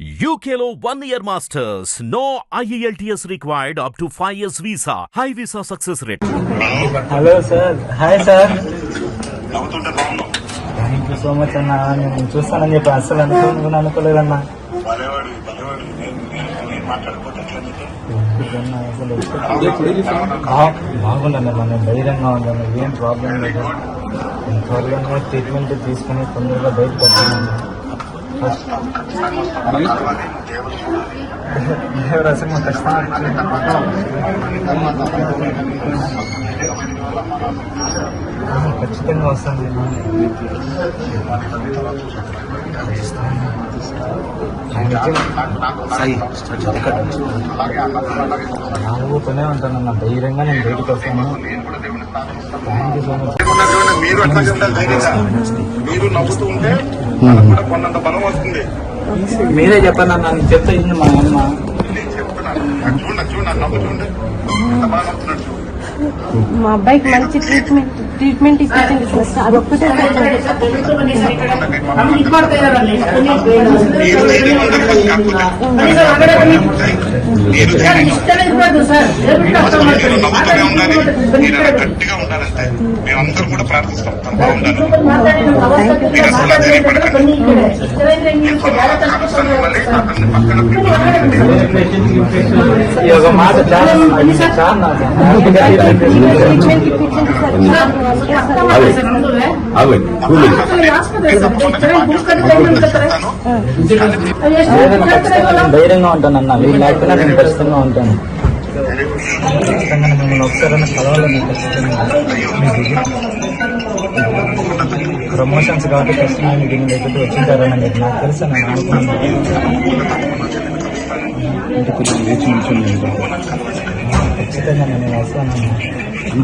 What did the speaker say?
One year masters. No E IELTS required up to 5 years visa. High visa success rate. Hello sir hi sir thank you so much అన్న. నేను చూస్తానని చెప్పి అస్సలు అనుకో అనుకోలేదన్నా. బలేవాడి బలేవాడి నేను నేను- నేను మాట్లాడకపోతే ఎట్లా నీకు? ఇదన్నా అసలు బా- బాగుండన్న మన ధైర్యంగా ఉందన్న ఏం ప్రాబ్లం లేదు. త్వరగా ట్రీట్మెంట్ తీసుకుని తొందరగా బయటకు చదవాలి, దేవుడు అసలు ఖచ్చితంగా ఖచ్చితంగా వస్తాను అలాగే నాలుగుతూనే ఉంటానన్న ధైర్యంగా నేను బయటకు వస్తాను మీరు ధైర్యంగా మీరు నవ్వుతూ ఉంటే మనకు కూడా కొన్నంత బలం వస్తుంది మీరే చెప్పండి అన్న నేను చెప్తే మా అమ్మ. నేను చెప్తున్నాను నవ్వు చూడండి ఎంత బాగా నవ్వుతున్నాడు చూడు. మా అబ్బాయికి మంచి ట్రీట్మెంట్ ట్రీట్మెంట్ ఇప్పించండి ధైర్యంగా ఉండాలి కాకపోతే మీరు ధైర్యంగా గట్టిగా ఉండాలంటే కూడా ప్రార్థిస్తాం బాగుండాలి మీరు అసలు ధైర్యపడకండి ధైర్యంగా నేను ఖచ్చితంగా ఉంటాను. ఖచ్చితంగా మిమ్మల్ని ఒకసారి కలవాలని ఖచ్చితంగా ప్రమోషన్స్ కాబట్టి ఖచ్చితంగా మీ దగ్గరికి వచ్చింటారని నాకు తెలుసు నేను అనుకున్నాను. ఖచ్చితంగా నేను వస్తాను